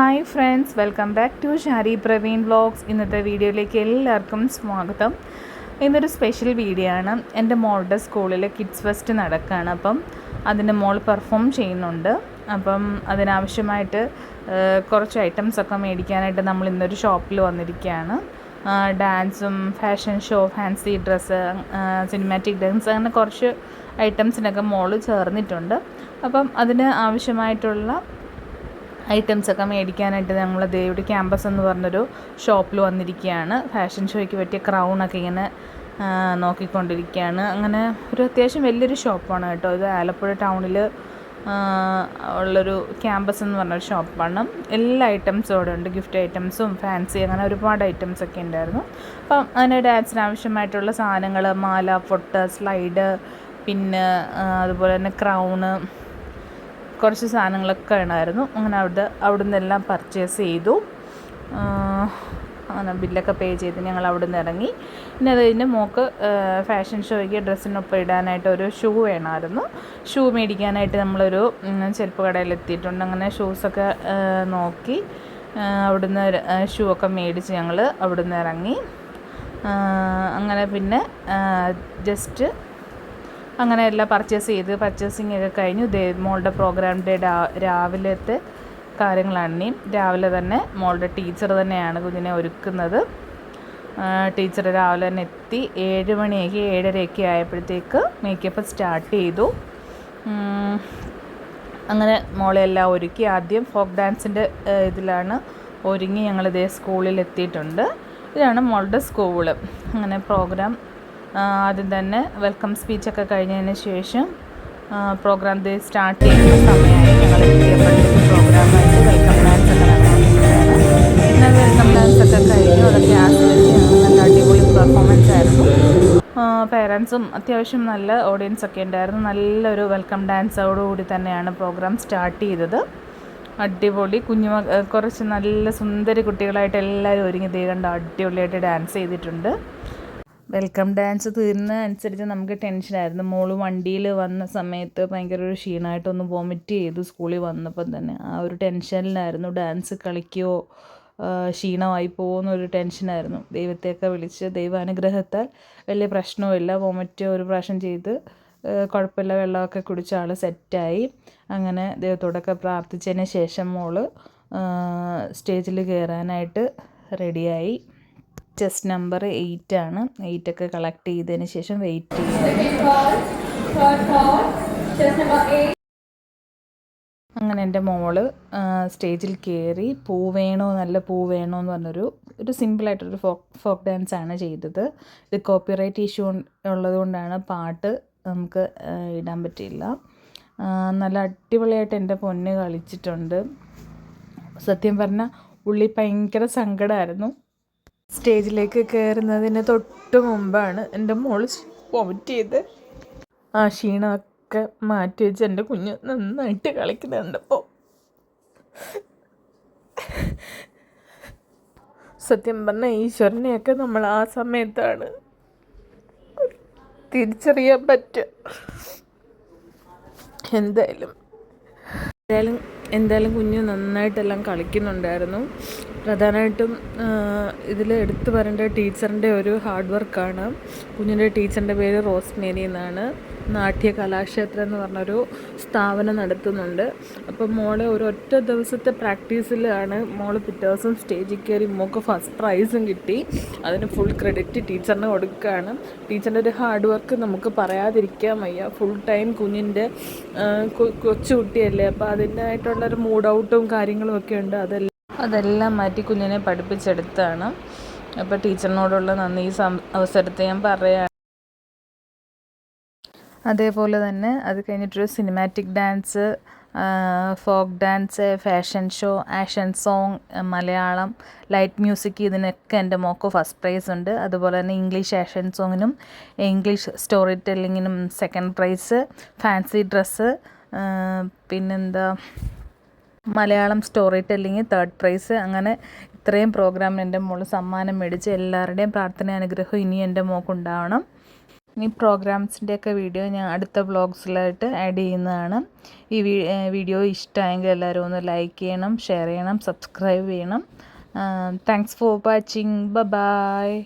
Hi friends welcome back to Shari Praveen vlogs ഇന്നത്തെ വീഡിയോയിലേക്ക് എല്ലാവർക്കും സ്വാഗതം. ഇന്നൊരു സ്പെഷ്യൽ വീഡിയോ ആണ്. എന്റെ മോളുടെ സ്കൂളിൽ കിഡ്സ് ഫെസ്റ്റ് നടക്കുകയാണ് അപ്പം അതിന്റെ മോൾ പെർഫോം ചെയ്യുന്നുണ്ട്. അപ്പം അതിനാവശ്യമായിട്ട് കുറച്ച് ഐറ്റംസ് ഒക്കെ മേടിക്കാനായിട്ട് നമ്മൾ ഇന്നൊരു ഷോപ്പിൽ വന്നിരിക്കുകയാണ്. ഡാൻസും fashion show fancy dress cinematic dance അങ്ങനെ കുറച്ച് ഐറ്റംസിനൊക്കെ മോൾ ചേർന്നിട്ടുണ്ട്. അപ്പം അതിന് ആവശ്യമായിട്ടുള്ള ഐറ്റംസ് ഒക്കെ മേടിക്കാനായിട്ട് ഞങ്ങൾ ദേവിയുടെ ക്യാമ്പസ് എന്ന് പറഞ്ഞൊരു ഷോപ്പിൽ വന്നിരിക്കുകയാണ് ഫാഷൻ ഷോയ്ക്ക് പറ്റിയ ക്രൗണൊക്കെ ഇങ്ങനെ നോക്കിക്കൊണ്ടിരിക്കുകയാണ് അങ്ങനെ ഒരു അത്യാവശ്യം വലിയൊരു ഷോപ്പാണ് കേട്ടോ. ഇത് ആലപ്പുഴ ടൗണിൽ ഉള്ളൊരു ക്യാമ്പസ് എന്ന് പറഞ്ഞൊരു ഷോപ്പാണ് എല്ലാ ഐറ്റംസും അവിടെ ഉണ്ട്. ഗിഫ്റ്റ് ഐറ്റംസും ഫാൻസി അങ്ങനെ ഒരുപാട് ഐറ്റംസ് ഒക്കെ ഉണ്ടായിരുന്നു. അപ്പം അതിന് ഡാൻസിന് ആവശ്യമായിട്ടുള്ള സാധനങ്ങൾ മാല പൊട്ട് സ്ലൈഡ് പിന്നെ അതുപോലെ തന്നെ ക്രൗണ് കുറച്ച് സാധനങ്ങളൊക്കെ ഉണ്ടായിരുന്നു അങ്ങനെ അവിടെ അവിടെ നിന്നെല്ലാം പർച്ചേസ് ചെയ്തു അങ്ങനെ ബില്ലൊക്കെ പേ ചെയ്ത് ഞങ്ങൾ അവിടെ നിന്ന് ഇറങ്ങി. പിന്നെ അത് കഴിഞ്ഞ് മോക്ക് ഫാഷൻ ഷോയ്ക്ക് ഡ്രസ്സിനൊപ്പം ഇടാനായിട്ട് ഒരു ഷൂ വേണമായിരുന്നു. ഷൂ മേടിക്കാനായിട്ട് നമ്മളൊരു ചെരുപ്പ് കടയിൽ എത്തിയിട്ടുണ്ട്. അങ്ങനെ ഷൂസൊക്കെ നോക്കി അവിടുന്ന് ഷൂ ഒക്കെ മേടിച്ച് ഞങ്ങൾ അവിടുന്ന് ഇറങ്ങി. അങ്ങനെ പിന്നെ ജസ്റ്റ് അങ്ങനെ എല്ലാം പർച്ചേസ് ചെയ്ത് പർച്ചേസിങ് ഒക്കെ കഴിഞ്ഞു. മോളുടെ പ്രോഗ്രാമിന്റെ രാവിലത്തെ കാര്യങ്ങളാണ് രാവിലെ തന്നെ മോളുടെ ടീച്ചർ തന്നെയാണ് കുഞ്ഞിനെ ഒരുക്കുന്നത്. ടീച്ചർ രാവിലെ തന്നെ എത്തി. ഏഴ് മണിയൊക്കെ ഏഴരയൊക്കെ ആയപ്പോഴത്തേക്ക് മേക്കപ്പ് സ്റ്റാർട്ട് ചെയ്തു. അങ്ങനെ മോളെ എല്ലാം ഒരുക്കി. ആദ്യം ഫോക്ക് ഡാൻസിന്റെ ഇതിലാണ് ഒരുങ്ങി ഞങ്ങളിതേ സ്കൂളിൽ എത്തിയിട്ടുണ്ട്. ഇതാണ് മോളുടെ സ്കൂൾ അങ്ങനെ പ്രോഗ്രാം ആദ്യം തന്നെ വെൽക്കം സ്പീച്ചൊക്കെ കഴിഞ്ഞതിന് ശേഷം പ്രോഗ്രാം സ്റ്റാർട്ട് ചെയ്യുന്ന സമയമായി ഞങ്ങൾ വെൽക്കം ഡാൻസ് വെൽക്കം ഡാൻസ് ഒക്കെ കഴിഞ്ഞു അതൊക്കെ ആസ്വദിച്ച് നല്ല അടിപൊളി പെർഫോമൻസ് ആയിരുന്നു. പേരൻസും അത്യാവശ്യം നല്ല ഓഡിയൻസ് ഒക്കെ ഉണ്ടായിരുന്നു. നല്ലൊരു വെൽക്കം ഡാൻസോടുകൂടി തന്നെയാണ് പ്രോഗ്രാം സ്റ്റാർട്ട് ചെയ്തത്. അടിപൊളി കുഞ്ഞു കുറച്ച് നല്ല സുന്ദരി കുട്ടികളായിട്ട് എല്ലാവരും ഒരുങ്ങി ദേ കണ്ട് അടിപൊളിയായിട്ട് ഡാൻസ് ചെയ്തിട്ടുണ്ട്. വെൽക്കം ഡാൻസ് തീർന്ന അനുസരിച്ച് നമുക്ക് ടെൻഷനായിരുന്നു മോൾ വണ്ടിയിൽ വന്ന സമയത്ത് ഭയങ്കര ഒരു ക്ഷീണമായിട്ടൊന്ന് വോമിറ്റ് ചെയ്തു സ്കൂളിൽ വന്നപ്പം തന്നെ ആ ഒരു ടെൻഷനിലായിരുന്നു ഡാൻസ് കളിക്കുമോ ക്ഷീണമായി പോകുന്നൊരു ടെൻഷനായിരുന്നു ദൈവത്തെയൊക്കെ വിളിച്ച് ദൈവാനുഗ്രഹത്താൽ വലിയ പ്രശ്നവുമില്ല. വോമിറ്റ് ഒരു പ്രാവശ്യം ചെയ്ത് കുഴപ്പമില്ല വെള്ളമൊക്കെ കുടിച്ച ആൾ സെറ്റായി അങ്ങനെ ദൈവത്തോടൊക്കെ പ്രാർത്ഥിച്ചതിന് ശേഷം മോൾ സ്റ്റേജിൽ കയറാനായിട്ട് റെഡിയായി ചെസ്റ്റ് നമ്പർ എയ്റ്റ് ആണ്. എയ്റ്റ് ഒക്കെ കളക്ട് ചെയ്തതിന് ശേഷം വെയിറ്റ് ചെയ്യാം. അങ്ങനെ എന്റെ മോൾ സ്റ്റേജിൽ കയറി പൂ വേണോ നല്ല പൂ വേണോ എന്ന് പറഞ്ഞൊരു ഒരു സിമ്പിളായിട്ടൊരു ഫോക്ക് ഫോക്ക് ഡാൻസ് ആണ് ചെയ്തത്. ഇത് കോപ്പിറൈറ്റ് ഇഷ്യൂ ഉള്ളതുകൊണ്ടാണ് പാട്ട് നമുക്ക് ഇടാൻ പറ്റിയില്ല. നല്ല അടിപൊളിയായിട്ട് എന്റെ പൊന്ന് കളിച്ചിട്ടുണ്ട്. സത്യം പറഞ്ഞാൽ ഉള്ളി ഭയങ്കര സങ്കടമായിരുന്നു സ്റ്റേജിലേക്ക് കയറുന്നതിന് തൊട്ട് മുമ്പാണ് എന്റെ മോൾ വോമിറ്റ് ചെയ്ത് ആ ക്ഷീണമൊക്കെ മാറ്റി വെച്ച് എന്റെ കുഞ്ഞ് നന്നായിട്ട് കളിക്കുന്നുണ്ടപ്പോൾ സത്യം പറഞ്ഞാൽ ഈശ്വരനെയൊക്കെ നമ്മൾ ആ സമയത്താണ് തിരിച്ചറിയാൻ പറ്റുക. എന്തായാലും എന്തായാലും എന്തായാലും കുഞ്ഞ് നന്നായിട്ടെല്ലാം കളിക്കുന്നുണ്ടായിരുന്നു. പ്രധാനമായിട്ടും ഇതിൽ എടുത്തു പറയേണ്ട ടീച്ചറിന്റെ ഒരു ഹാർഡ് വർക്കാണ്. കുഞ്ഞിന്റെ ടീച്ചറിന്റെ പേര് റോസ്മേരി എന്നാണ്. നാട്യ കലാക്ഷേത്രം എന്ന് പറഞ്ഞൊരു സ്ഥാപനം നടത്തുന്നുണ്ട്. അപ്പം മോളെ ഒരു ഒറ്റ ദിവസത്തെ പ്രാക്ടീസിലാണ് മോൾ പിറ്റേ ദിവസം സ്റ്റേജിൽ കയറി മോൾക്ക് ഫസ്റ്റ് പ്രൈസും കിട്ടി. അതിന് ഫുൾ ക്രെഡിറ്റ് ടീച്ചറിന് കൊടുക്കുകയാണ്. ടീച്ചറിന്റെ ഒരു ഹാർഡ് വർക്ക് നമുക്ക് പറയാതിരിക്കാൻ വയ്യ. ഫുൾ ടൈം കുഞ്ഞിന്റെ കൊച്ചുകുട്ടിയല്ലേ? അപ്പോൾ കൊച്ചു അതിന്റെതായിട്ടുള്ളൊരു മൂഡ് ഔട്ടും കാര്യങ്ങളും ഒക്കെ ഉണ്ട്. അതെല്ലാം അതെല്ലാം മാറ്റി കുഞ്ഞിനെ പഠിപ്പിച്ചെടുത്താണ്. അപ്പോൾ ടീച്ചറിനോടുള്ള നന്ദി. ഈ അവസരത്തെ ഞാൻ പറയാം അതേപോലെ തന്നെ അത് കഴിഞ്ഞിട്ടൊരു cinematic dance folk dance fashion show action song Malayalam light music ഇതിനൊക്കെ എന്റെ മോക്ക് ഫസ്റ്റ് പ്രൈസ് ഉണ്ട്. അതുപോലെ തന്നെ ഇംഗ്ലീഷ് ആക്ഷൻ സോങ്ങിനും ഇംഗ്ലീഷ് സ്റ്റോറി ടെല്ലിങ്ങിനും സെക്കൻഡ് പ്രൈസ് ഫാൻസി ഡ്രസ്സ് പിന്നെന്താ Malayalam story telling third prize അങ്ങനെ ഇത്രയും പ്രോഗ്രാമിന് എന്റെ മോൾ സമ്മാനം മേടിച്ച് എല്ലാവരുടെയും പ്രാർത്ഥന അനുഗ്രഹം ഇനി എന്റെ മോക്കുണ്ടാവണം ഇനി പ്രോഗ്രാംസിന്റെയൊക്കെ വീഡിയോ ഞാൻ അടുത്ത വ്ളോഗ്സിലായിട്ട് ആഡ് ചെയ്യുന്നതാണ്. ഈ വീഡിയോ ഇഷ്ടമായെങ്കിൽ എല്ലാവരും ഒന്ന് ലൈക്ക് ചെയ്യണം ഷെയർ ചെയ്യണം സബ്സ്ക്രൈബ് ചെയ്യണം. താങ്ക്സ് ഫോർ വാച്ചിങ് ബ ബായ്